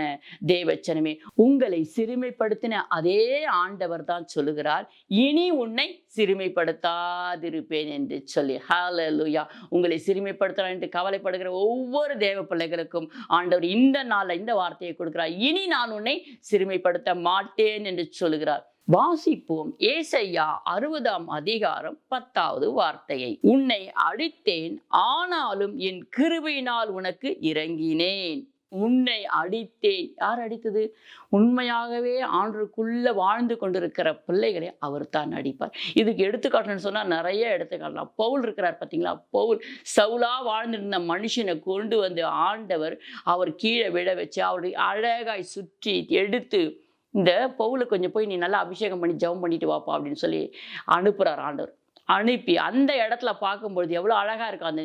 தேவச்சனமே. உங்களை சிறுமைப்படுத்தின அதே ஆண்டவர் தான் சொல்லுகிறார் இனி உன்னை சிறுமைப்படுத்தாதிருப்பேன் என்று சொல்லி. ஹalleluya உங்களை சிறுமைப்படுத்தலாம் என்று கவலைப்படுகிற ஒவ்வொரு தேவ பிள்ளைகளுக்கும் ஆண்டவர் இந்த நாளில் இந்த வார்த்தையை கொடுக்கிறார். இனி நான் உன்னை சிறுமைப்படுத்த மாட்டேன் என்று சொல்லுகிறார். வாசிப்போம் ஏசையா அறுபதாம் அதிகாரம் பத்தாவது வார்த்தையை. உன்னை அடித்தேன் ஆனாலும் என் கிருபையினால் உனக்கு இறங்கினேன். உன்னை அடித்தேன். யார் அடித்தது? உண்மையாகவே ஆண்டுக்குள்ள வாழ்ந்து கொண்டிருக்கிற பிள்ளைகளை அவர் தான் அடிப்பார். இதுக்கு எடுத்துக்காட்டுன்னு சொன்னால் நிறைய எடுத்துக்காட்டலாம் பவுல் இருக்கிறார் பார்த்தீங்களா? பவுல் சவுலாக வாழ்ந்திருந்த மனுஷனை கொண்டு வந்து ஆண்டவர் அவர் கீழே விழ வச்சு அவருடைய அழகாய் சுற்றி எடுத்து இந்த பவுலை கொஞ்சம் போய் நீ நல்லா அபிஷேகம் பண்ணி ஜெபம் பண்ணிட்டு வாப்பா அப்படின்னு சொல்லி அனுப்புகிறார் ஆண்டவர். அனுப்பி அந்த இடத்துல பார்க்கும்பொழுது எவ்வளோ அழகா இருக்கும் அந்த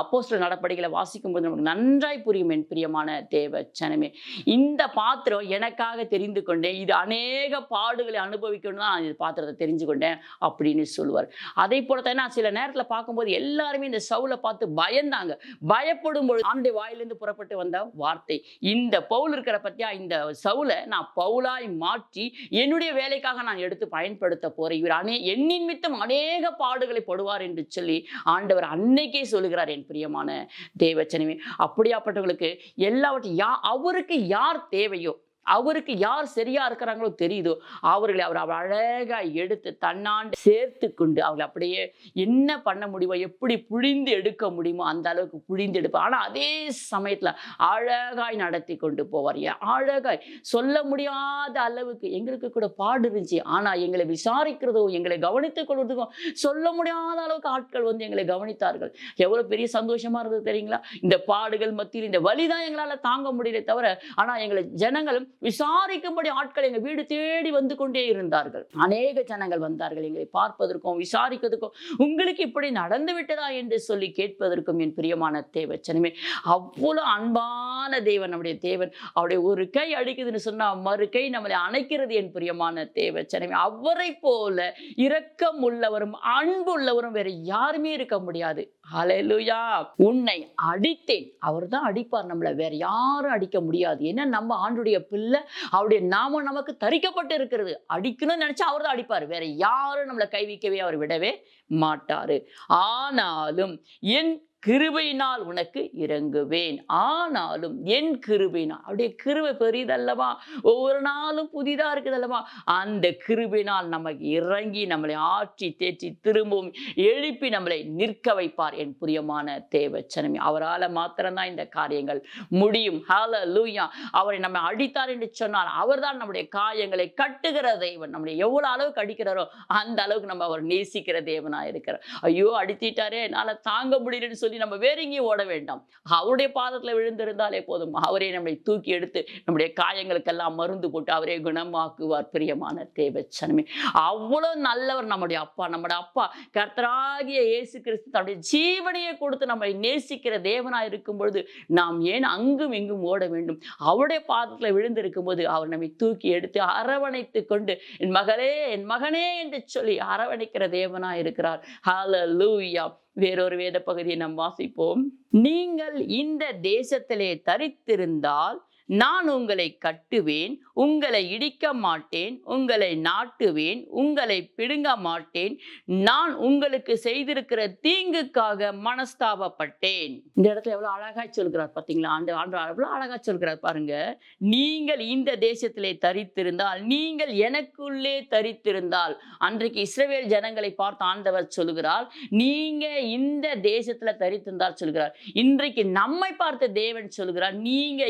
அப்போஸ்டல் நடப்படிகளை வாசிக்கும்போது நமக்கு நன்றாய் புரியும் என் பிரியமான தேவ சனமே இந்த பாத்திரம் எனக்காக தெரிந்து கொண்டேன். இது அநேக பாடுகளை அனுபவிக்கணும் தான் நான் இந்த பாத்திரத்தை தெரிஞ்சு கொண்டேன் அப்படின்னு சொல்லுவார். அதே போல தான் நான் சில நேரத்தில் பார்க்கும்போது எல்லாருமே இந்த சவுலை பார்த்து பயந்தாங்க. பயப்படும் பொழுது ஆண்டு வாயிலிருந்து புறப்பட்டு வந்த வார்த்தை. இந்த பவுல் இருக்கிற பற்றியா இந்த சவுலை நான் பவுலாய் மாற்றி என்னுடைய வேலைக்காக நான் எடுத்து பயன்படுத்த போறேன். இவர் அநே எண்ணின் மித்தம் அநேக பாடுகளை படுவார் என்று சொல்லி ஆண்டவர் அன்னைக்கே சொல்லுகிறார் என் பிரியமான தேவச்சனமே அப்படியாப்பட்டவர்களுக்கு எல்லாவற்றையும் யா அவருக்கு யார் தேவையோ அவருக்கு யார் சரியா இருக்கிறாங்களோ தெரியுதோ அவர்களை அவர் அவர் அழகா எடுத்து தன்னாண்டு சேர்த்து கொண்டு அவர்களை அப்படியே என்ன பண்ண முடியுமோ எப்படி புழிந்து எடுக்க முடியுமோ அந்த அளவுக்கு புழிந்து எடுப்பார். ஆனால் அதே சமயத்தில் அழகாய் நடத்தி கொண்டு போவார். ஏன்? அழகாய். சொல்ல முடியாத அளவுக்கு எங்களுக்கு கூட பாடு இருந்துச்சு. ஆனால் எங்களை விசாரிக்கிறதோ எங்களை கவனித்துக் கொள்வதுக்கும் சொல்ல முடியாத அளவுக்கு ஆட்கள் வந்து எங்களை கவனித்தார்கள். எவ்வளோ பெரிய சந்தோஷமா இருந்தது தெரியுங்களா? இந்த பாடுகள் மத்தியில் இந்த வழிதான் எங்களால் தாங்க முடியல தவிர ஆனால் எங்களை ஜனங்களும் விசாரிக்கும்படி ஆட்கள் எங்கள் வீடு தேடி வந்து கொண்டே இருந்தார்கள். அநேக ஜனங்கள் வந்தார்கள் எங்களை பார்ப்பதற்கும் விசாரிப்பதற்கும் உங்களுக்கு இப்படி நடந்து விட்டதா? என்று சொல்லி கேட்பதற்கும் என் பிரியமான தேவச்சனமே அவ்வளவு அன்பான தேவன் நம்முடைய தேவன். அவருடைய ஒரு கை அடிக்குதுன்னு சொன்னால் மறு கை நம்மளை அணைக்கிறது என் பிரியமான தேவச்சனமே. அவரை போல இரக்கம் உள்ளவரும் அன்பு உள்ளவரும் வேற யாருமே இருக்க முடியாது. ஹalleluya உன்னை அடித்தேன். அவர் தான் அடிப்பார் நம்மளை. வேற யாரும் அடிக்க முடியாது. ஏன்னா நம்ம ஆண்டுடைய பிள்ளை அவருடைய நாமம் நமக்கு தரிக்கப்பட்டு இருக்கிறது அடிக்கணும்னு நினைச்சா அவர் தான் அடிப்பார். வேற யாரும் நம்மளை கைவிக்கவே அவர் விடவே மாட்டாரு. ஆனாலும் என் கிருபையினால் உனக்கு இறங்குவேன். ஆனாலும் என் கிருபையினால் அவருடைய கிருபை பெரியதல்லவா? ஒவ்வொரு நாளும் புதிதா இருக்குதல்லவா? அந்த கிருபினால் நமக்கு இறங்கி நம்மளை ஆற்றி தேற்றி திரும்பவும் எழுப்பி நம்மளை நிற்க வைப்பார் என் புரியமான தேவச்சனமி. அவரால் மாத்திரம்தான் இந்த காரியங்கள் முடியும். ஹால லூயா அவரை நம்ம அடித்தார் என்று சொன்னால் அவர்தான் நம்முடைய காயங்களை கட்டுகிற தெய்வன் நம்முடைய எவ்வளவு அளவுக்கு அடிக்கிறாரோ அந்த அளவுக்கு நம்ம அவர் நேசிக்கிற தேவனா இருக்கிறார் ஐயோ அடித்திட்டாரே என்னால தாங்க முடியலன்னு சொல்லி நம்ம வேற எங்கேயும் ஓட வேண்டாம். அவருடைய பாதத்துல விழுந்திருந்தாலே போதும். அவரே நம்மை தூக்கி எடுத்து நம்முடைய காயங்களுக்கெல்லாம் மருந்து போட்டு அவரே குணமாக்குவார். பிரியமான தேவச்சனமே. அவ்வளவு நல்லவர் நம்முடைய அப்பா. நம்முடைய அப்பா கர்த்தராகிய இயேசு கிறிஸ்து தன்னுடைய ஜீவனையே கொடுத்து நம்மை நேசிக்கிற தேவனா இருக்கும் பொழுது நாம் ஏன் அங்கும் இங்கும் ஓட வேண்டும்? அவருடைய பாதத்துல விழுந்திருக்கும் போது அவர் நம்மை தூக்கி எடுத்து அரவணைத்து கொண்டு என் மகளே என் மகனே என்று சொல்லி அரவணைக்கிற தேவனா இருக்கிறார். ஹalleluya வேறொரு வேத பகுதியை நாம் வாசிப்போம். நீங்கள் இந்த தேசத்திலே தரித்திருந்தால் நான் உங்களை கட்டுவேன் உங்களை இடிக்க மாட்டேன் உங்களை நாட்டுவேன் உங்களை பிடுங்க மாட்டேன். நான் உங்களுக்கு செய்திருக்கிற தீங்குக்காக மனஸ்தாபப்பட்டேன். இந்த இடத்துல எவ்வளவு அழகா சொல்கிறார் பார்த்தீங்களா? ஆண்டு ஆண்டு எவ்வளவு அழகா சொல்கிறார் பாருங்க. நீங்கள் இந்த தேசத்திலே தரித்திருந்தால் நீங்கள் எனக்குள்ளே தரித்திருந்தால் அன்றைக்கு இஸ்ரவேல் ஜனங்களை பார்த்து ஆண்டவர் சொல்கிறார் நீங்க இந்த தேசத்துல தரித்திருந்தால் சொல்கிறார். இன்றைக்கு நம்மை பார்த்த தேவன் சொல்கிறார் நீங்க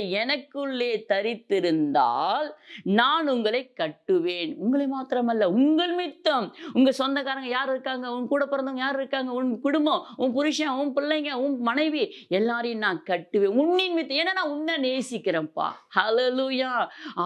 எனக்குள்ளே தரித்திருந்தால் நான் உங்களை கட்டுவேன். உங்களை மாத்திரமல்ல உங்கள் மித்தம். உங்க சொந்தக்காரங்க யார் இருக்காங்க? உன் கூட பிறந்தவங்க யார் இருக்காங்க? உன் குடும்பம் உன் புருஷன் உன் பிள்ளைங்க உன் மனைவி எல்லாரையும் நான் கட்டுவேன். உன்னின் மித்தம். ஏன்னா நான் உன்னை நேசிக்கிறேன்ப்பா. ஹலலுயா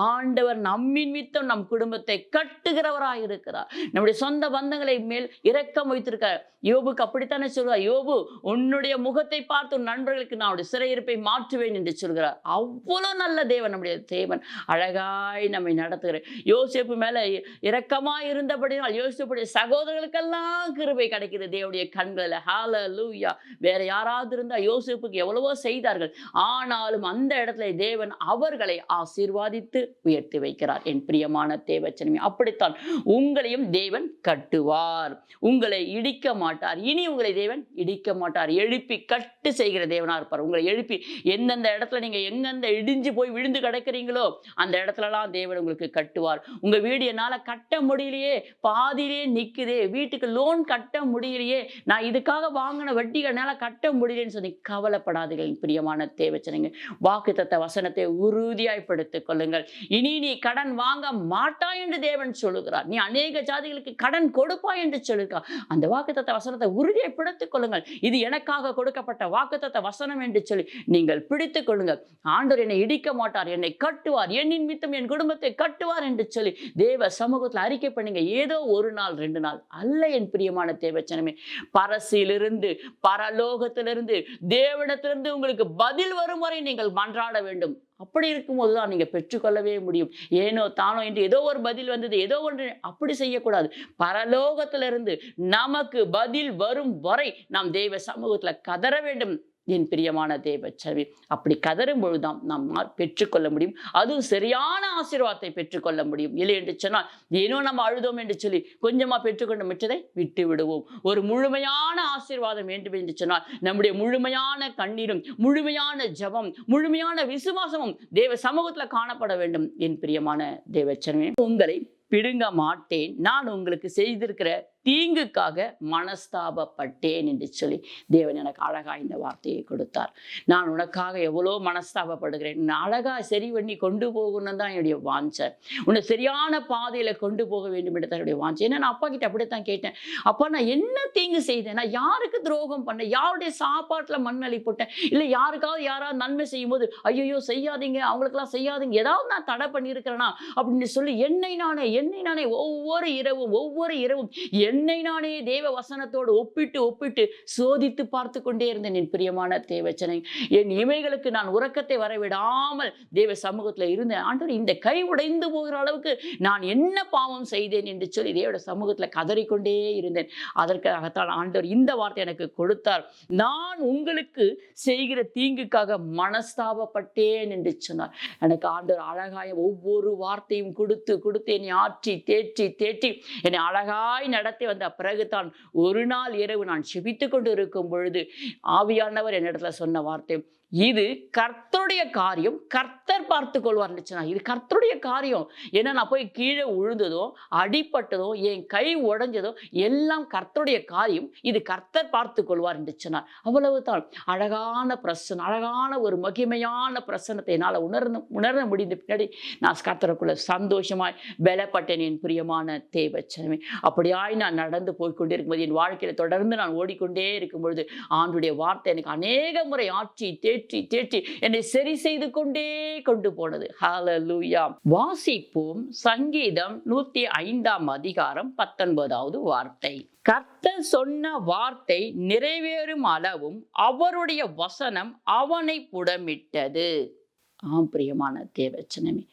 ஆண்டவர் நம்மின் மித்தம் நம் குடும்பத்தை கட்டுகிறவராக இருக்கிறார். நம்முடைய சொந்த பந்தங்களை மேல் இரக்கம் வைத்திருக்கார். யோபுக்கு அப்படித்தானே சொல்றார் யோபு உன்னுடைய முகத்தை பார்த்து நண்பர்களுக்கு நான் சிறையிருப்பை மாற்றுவேன் என்று சொல்கிறார். அவ்வளவு நல்ல நல்ல தேவன் நம்முடைய தேவன் அழகாய் நம்மை நடத்துகிறார். யோசிப்பு மேலே இரக்கமாக இருந்தபடினால் யோசிப்புடைய சகோதரர்களுக்கெல்லாம் கிருபை கிடைக்கிறது தேவனுடைய கண்களில். ஹால லூயா வேற யாராவது இருந்தால் யோசிப்புக்கு எவ்வளவோ செய்தார்கள். ஆனாலும் அந்த இடத்துல தேவன் அவர்களை ஆசீர்வாதித்து உயர்த்தி வைக்கிறார். என் பிரியமான தேவச்சனமே அப்படித்தான் உங்களையும் தேவன் கட்டுவார். உங்களை இடிக்க மாட்டார். இனி உங்களை தேவன் இடிக்க மாட்டார். எழுப்பி கட்டு செய்கிற தேவனாக இருப்பார். உங்களை எழுப்பி எந்தெந்த இடத்துல நீங்கள் எங்கெந்த இடிஞ்சு போய் விழுந்து கிடக்கிறீங்களோ அந்த இடத்துலலாம் தேவன் உங்களுக்கு கட்டுவார். உங்கள் வீடு என்னால் கட்ட முடியலையே பாதியிலே நிற்குதே வீட்டுக்கு லோன் கட்ட முடியலையே நான் இதுக்காக வாங்கின வட்டி என்னால கட்ட முடியலன்னு சொல்லி கவலைப்படாதீர்கள் பிரியமான தேவச்சனைங்க வாக்கு தத்த வசனத்தை உறுதியாய்ப்படுத்திக் கொள்ளுங்கள் இனி நீ கடன் வாங்க மாட்டாய் என்று தேவன் சொல்லுகிறார். நீ அநேக ஜாதிகளுக்கு கடன் கொடுப்பாய் என்று சொல்லுகிறார். அந்த வாக்குத்தத்த வசனத்தை உறுதியைப்படுத்திக் கொள்ளுங்கள் இது எனக்காக கொடுக்கப்பட்ட வாக்குத்தத்த வசனம் என்று சொல்லி நீங்கள் பிடித்துக் கொள்ளுங்கள் ஆண்டோர் என்னை இடிக்க மாட்டார். என்னை கட்டுவார். என் நிமித்தம் என் குடும்பத்தை கட்டுவார் என்று சொல்லி தேவ சமூகத்தில் அறிக்கை பண்ணுங்க. ஏதோ ஒரு நாள் ரெண்டு நாள் அல்ல என் பிரியமான தேவச்சனமே. பரசிலிருந்து பரலோகத்திலிருந்து தேவனத்திலிருந்து உங்களுக்கு பதில் வரும் வரை நீங்கள் மன்றாட வேண்டும். அப்படி இருக்கும்போது தான் நீங்கள் பெற்றுக்கொள்ளவே முடியும். ஏனோ தானோ என்று ஏதோ ஒரு பதில் வந்தது ஏதோ ஒன்று அப்படி செய்யக்கூடாது. பரலோகத்திலிருந்து நமக்கு பதில் வரும் வரை நாம் தெய்வ சமூகத்தில் கதற வேண்டும். என் பிரியமான தேவ செவி. அப்படி கதறும் பொழுதுதான் நாம் பெற்றுக்கொள்ள முடியும். அதுவும் சரியான ஆசீர்வாதத்தை பெற்றுக்கொள்ள முடியும். இல்லை என்று சொன்னால் ஏனோ நம்ம அழுதோம் என்று சொல்லி கொஞ்சமா பெற்றுக்கொண்ட மிச்சதை விட்டு விடுவோம். ஒரு முழுமையான ஆசீர்வாதம் வேண்டும் என்று சொன்னால் நம்முடைய முழுமையான கண்ணீரும் முழுமையான ஜெபம் முழுமையான விசுவாசமும் தேவ சமூகத்துல காணப்பட வேண்டும். என் பிரியமான தேவச்சனமே உங்களை பிடுங்க மாட்டேன். நான் உங்களுக்கு செய்திருக்கிற தீங்குக்காக மனஸ்தாபப்பட்டேன் என்று சொல்லி தேவன் எனக்கு அழகா இந்த வார்த்தையை கொடுத்தார். நான் உனக்காக எவ்வளோ மனஸ்தாபப்படுகிறேன். நான் அழகா சரி பண்ணி கொண்டு போகணும்னு தான் என்னுடைய வாஞ்சை. உன்னை சரியான பாதையில கொண்டு போக வேண்டும் என்று தான் என்னுடைய வாஞ்சை. ஏன்னா நான் அப்பா கிட்ட அப்படித்தான் கேட்டேன். அப்பா நான் என்ன தீங்கு செய்தேன்? நான் யாருக்கு துரோகம் பண்ணேன்? யாருடைய சாப்பாட்டுல மண்ணளி போட்டேன் இல்லை யாருக்காவது யாராவது நன்மை செய்யும் போது ஐயோ செய்யாதீங்க அவங்களுக்கெல்லாம் செய்யாதீங்க ஏதாவது நான் தடை பண்ணியிருக்கிறேனா? அப்படின்னு சொல்லி என்னை நானே என்னை நானே ஒவ்வொரு இரவும் ஒவ்வொரு இரவும் என்னை நானே தேவ வசனத்தோடு ஒப்பிட்டு ஒப்பிட்டு சோதித்து பார்த்து கொண்டே இருந்தேன் என் பிரியமான தேவச்சனை. என் இமைகளுக்கு நான் உறக்கத்தை வரவிடாமல் தேவ சமூகத்தில் இருந்தேன். ஆண்டவர் இந்த கை உடைந்து போகிற அளவுக்கு நான் என்ன பாவம் செய்தேன் என்று சொல்லி தேவோட சமூகத்தில் கதறிக்கொண்டே இருந்தேன். அதற்காகத்தான் ஆண்டவர் இந்த வார்த்தை எனக்கு கொடுத்தார். நான் உங்களுக்கு செய்கிற தீங்குக்காக மனஸ்தாபப்பட்டேன் என்று சொன்னார். எனக்கு ஆண்டவர் அழகாய ஒவ்வொரு வார்த்தையும் கொடுத்து கொடுத்து என்னை ஆற்றி தேற்றி தேற்றி என்னை அழகாய் நடத்த வந்த பிறகுதான் ஒரு நாள் இரவு நான் செபித்து கொண்டு இருக்கும் பொழுது ஆவியானவர் என்னிடத்துல சொன்ன வார்த்தை இது கர்த்தருடைய காரியம். கர்த்தர் பார்த்து கொள்வார்னு இது கர்த்தருடைய காரியம். ஏன்னா நான் போய் கீழே உழுந்ததோ அடிப்பட்டதோ என் கை உடைஞ்சதோ எல்லாம் கர்த்தருடைய காரியம். இது கர்த்தர் பார்த்து கொள்வார் என்று சொன்னார் அவ்வளவுதான். அழகான பிரசனம் அழகான ஒரு மகிமையான பிரசனத்தை என்னால் உணர்ந்து உணர முடிந்த பின்னாடி நான் கர்த்தருக்குள்ள சந்தோஷமாய் பலப்பட்டேன் என் பிரியமான தேவச்சனமே. அப்படியாய் நான் நடந்து போய் கொண்டிருக்கும்போது என் வாழ்க்கையில தொடர்ந்து நான் ஓடிக்கொண்டே இருக்கும் பொழுது ஆண்டுடைய வார்த்தை எனக்கு அநேக முறை ஆற்றி தேற்றி தேற்றி என்னை சரி செய்து கொண்டே கொண்டு போனது. ஹalleluya வாசிப்போம் சங்கீதம் நூத்தி ஐந்தாம் அதிகாரம் பத்தொன்பதாவது வார்த்தை. கர்த்தர் சொன்ன வார்த்தை நிறைவேறும் அளவும் அவருடைய வசனம் அவனை புடமிட்டது. ஆம் பிரியமான தேவச்சனமே.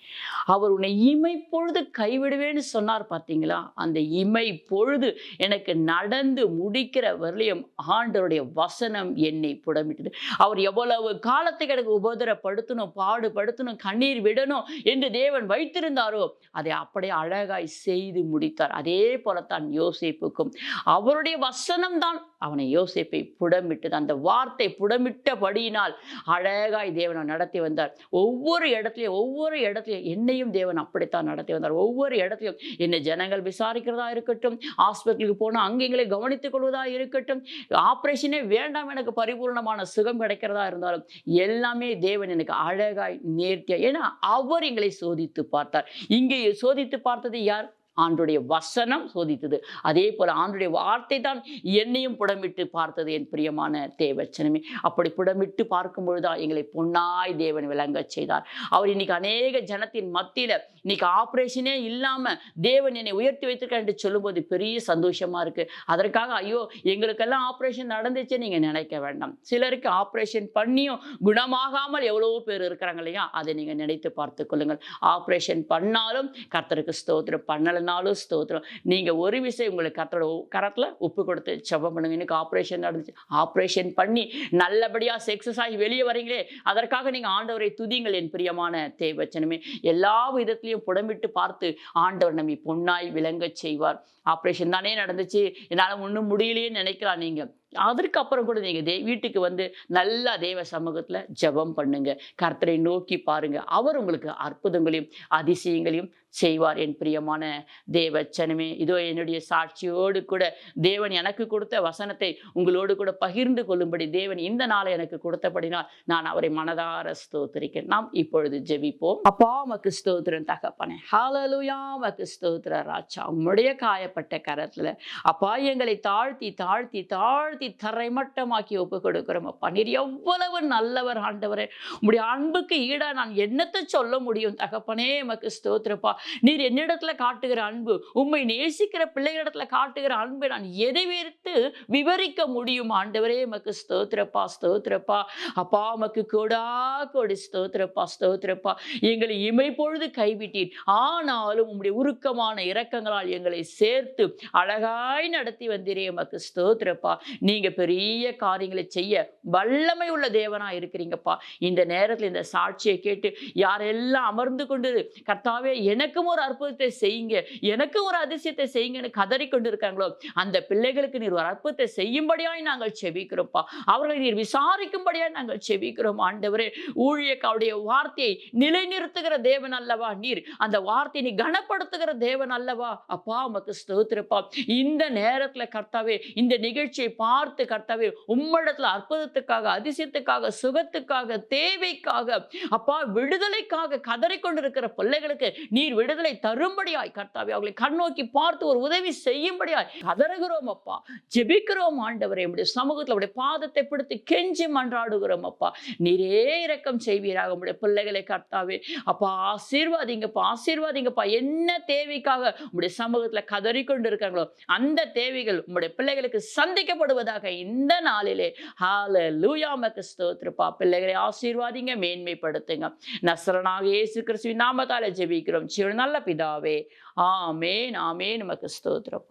அவர் உன்னை இமை பொழுது கைவிடுவேன்னு சொன்னார் பார்த்தீங்களா? அந்த இமை பொழுது எனக்கு நடந்து முடிக்கிற வரலையும் ஆண்டவருடைய வசனம் என்னை புடமிட்டது. அவர் எவ்வளவு காலத்துக்கு எனக்கு உபதிரப்படுத்தணும் பாடுபடுத்தணும் கண்ணீர் விடணும் என்று தேவன் வைத்திருந்தாரோ அதை அப்படியே அழகாய் செய்து முடித்தார். அதே போலத்தான் யோசிப்புக்கும். அவருடைய வசனம் தான் அவனை யோசிப்பை புடமிட்டது அந்த வார்த்தை புடமிட்டபடியினால் அழகாய் தேவனை நடத்தி வந்தார். ஒவ்வொரு இடத்துலையும் ஒவ்வொரு இடத்துலையும் என்னையும் தேவன் அப்படித்தான் நடத்தி வந்தார். ஒவ்வொரு இடத்துலையும் என்னை ஜனங்கள் விசாரிக்கிறதா இருக்கட்டும் ஹாஸ்பிட்டலுக்கு போனால் அங்கே எங்களை கவனித்துக் கொள்வதா இருக்கட்டும் ஆப்ரேஷனே வேண்டாம் எனக்கு பரிபூர்ணமான சுகம் கிடைக்கிறதா இருந்தாலும் எல்லாமே தேவன் எனக்கு அழகாய் நேர்த்தியா ஏன்னா அவர் எங்களை சோதித்து பார்த்தார். இங்கே சோதித்து பார்த்தது யார்? ஆண்டுடைய வசனம் சோதித்தது. அதே போல் ஆண்டுடைய வார்த்தை தான் என்னையும் புடமிட்டு பார்த்தது என் பிரியமான தேவச்சனமே. அப்படி புடமிட்டு பார்க்கும் பொழுதா எங்களை பொன்னாய் தேவன் விளங்கச் செய்தார். அவர் இன்னைக்கு அநேக ஜனத்தின் மத்தியில் இன்னைக்கு ஆப்ரேஷனே இல்லாம தேவன் என்னை உயர்த்தி வைத்திருக்கேன் என்று சொல்லும்போது பெரிய சந்தோஷமா இருக்கு. அதற்காக ஐயோ எங்களுக்கெல்லாம் ஆப்ரேஷன் நடந்துச்சு நீங்க நினைக்க வேண்டாம். சிலருக்கு ஆப்ரேஷன் பண்ணியும் குணமாகாமல் எவ்வளவோ பேர் இருக்கிறாங்க இல்லையா? அதை நீங்க நினைத்து பார்த்து கொள்ளுங்கள். ஆப்ரேஷன் பண்ணாலும் கர்த்தருக்கு ஸ்தோத்திரம் பண்ணலைனாலும் ஸ்தோத்திரம். நீங்க ஒரு விஷயம் உங்களுக்கு கர்த்தரோட கரத்துல உப்பு கொடுத்து செவம் பண்ணுங்க. எனக்கு ஆப்ரேஷன் நடந்துச்சு. ஆப்ரேஷன் பண்ணி நல்லபடியா சக்சஸ் ஆகி வெளியே வரீங்களே அதற்காக நீங்க ஆண்டவரை துதிங்கள் என் பிரியமான தேவச்சனமே எல்லா விதத்துலையும் புடமிட்டு பார்த்து ஆண்டவர் நம்மை பொன்னாய் விளங்கச் செய்வார். ஆப்ரேஷன் தானே நடந்துச்சு. என்னால் ஒன்றும் முடியலையே நினைக்கலாம் நீங்க. அதற்கு அப்புறம் கூட நீங்க தே வீட்டுக்கு வந்து நல்லா தேவ சமூகத்துல ஜெபம் பண்ணுங்க. கர்த்தரை நோக்கி பாருங்க. அவர் உங்களுக்கு அற்புதங்களையும் அதிசயங்களையும் செய்வார். என் பிரியமான தேவச்சனமே இதோ என்னுடைய சாட்சியோடு கூட தேவன் எனக்கு கொடுத்த வசனத்தை உங்களோடு கூட பகிர்ந்து கொள்ளும்படி தேவன் இந்த நாளை எனக்கு கொடுத்தபடினால் நான் அவரை மனதார ஸ்தோத்திரிக்கிறேன். நாம் இப்பொழுது ஜெபிப்போம். அப்பா மக்கு ஸ்தோத்திரன் தகப்பனே. ஹாலலுயா மக்கு ஸ்தோத்திர ராஜா. உம்முடைய காயப்பட்ட கரத்தில் அப்பா எங்களை தாழ்த்தி தாழ்த்தி தாழ்த்தி தரைமட்டமாக்கி ஒப்பு கொடுக்கிறோம். அப்பா நீர் எவ்வளவு நல்லவர் ஆண்டவரே. உங்களுடைய அன்புக்கு ஈடாக நான் என்னத்தை சொல்ல முடியும்? தகப்பனே எமக்கு ஸ்தோத்திரப்பா. நீர் என்னிடத்துல காட்டுகிற அன்பு உண்மை நேசிக்கிற பிள்ளைகளிடத்துல காட்டுகிற அன்பை நான் எதை வைத்து விவரிக்க முடியும்? ஆண்டவரே எமக்கு ஸ்தோத்திரப்பா ஸ்தோத்திரப்பா. அப்பா உமக்கு கோடா கொடி. ஸ்தோத்திரப்பா ஸ்தோத்திரப்பா. எங்களை இமை பொழுது கைவிட்டீர். ஆனாலும் உம்முடைய உருக்கமான இரக்கங்களால் எங்களை சேர்த்து அழகாய் நடத்தி வந்திரே. எமக்கு ஸ்தோத்திரப்பா. நீங்க பெரிய காரியங்களை செய்ய வல்லமை உள்ள தேவனா இருக்கிறீங்கப்பா. இந்த நேரத்துல இந்த சாட்சியை கேட்டு யாரெல்லாம் அமர்ந்து கொண்டு கர்த்தாவே எனக்கும் ஒரு அற்புதத்தை செய்யுங்க. எனக்கும் ஒரு அதிசயத்தை செய்யுங்கன்னு கதறி கொண்டு இருக்காங்களோ அந்த பிள்ளைகளுக்கு நீர் ஒரு அற்புதத்தை செய்யும்படியாய் நாங்கள் செபிக்கிறோம்ப்பா. அவர்களை நீர் விசாரிக்கும்படியாய் நாங்கள் செபிக்கிறோம் ஆண்டவரே. ஊழியக்காவுடைய வார்த்தையை நிலைநிறுத்துகிற தேவன் அல்லவா நீர்? அந்த வார்த்தையை நீ கனப்படுத்துகிற தேவன் அல்லவா? அப்பா உமக்கு ஸ்தோத்திரப்பா. இந்த நேரத்துல கர்த்தாவே இந்த நிகழ்ச்சியை பா பார்த்து கர்த்தாவே உம்மிடத்துல அற்புதத்துக்காக அதிசயத்துக்காக சுகத்துக்காக தேவைக்காக அப்பா விடுதலைக்காக கதறிக்கொண்டிருக்கிற பிள்ளைகளுக்கு நீர் விடுதலை தரும்படியாய் கர்த்தாவே அவர்களை கண்ணோக்கி பார்த்து ஒரு உதவி செய்யும்படியாய் கதறுகிறோம் அப்பா. ஜெபிக்கிறோம் ஆண்டவரே உடைய சமூகத்தில் உடைய பாதத்தை பிடித்து கெஞ்சி மன்றாடுகிறோம் அப்பா. நீரே இரக்கம் செய்வீராக உடைய பிள்ளைகளை கர்த்தாவே. அப்பா ஆசீர்வாதிங்கப்பா ஆசீர்வாதிங்கப்பா. என்ன தேவைக்காக உடைய சமூகத்துல கதறிக்கொண்டு இருக்காங்களோ அந்த தேவைகள் உங்களுடைய பிள்ளைகளுக்கு சந்திக்கப்படுவது சந்திக்கப்படுவதாக இந்த நாளிலே. ஹால லூயாமக்கு ஸ்தோத்திரப்பா. பிள்ளைகளை ஆசீர்வாதிங்க மேன்மைப்படுத்துங்க. நசரனாக இயேசு கிறிஸ்துவின் நாமத்தால ஜெபிக்கிறோம். சிவன் நல்ல பிதாவே. ஆமேன் ஆமேன். நமக்கு ஸ்தோத்திரம்.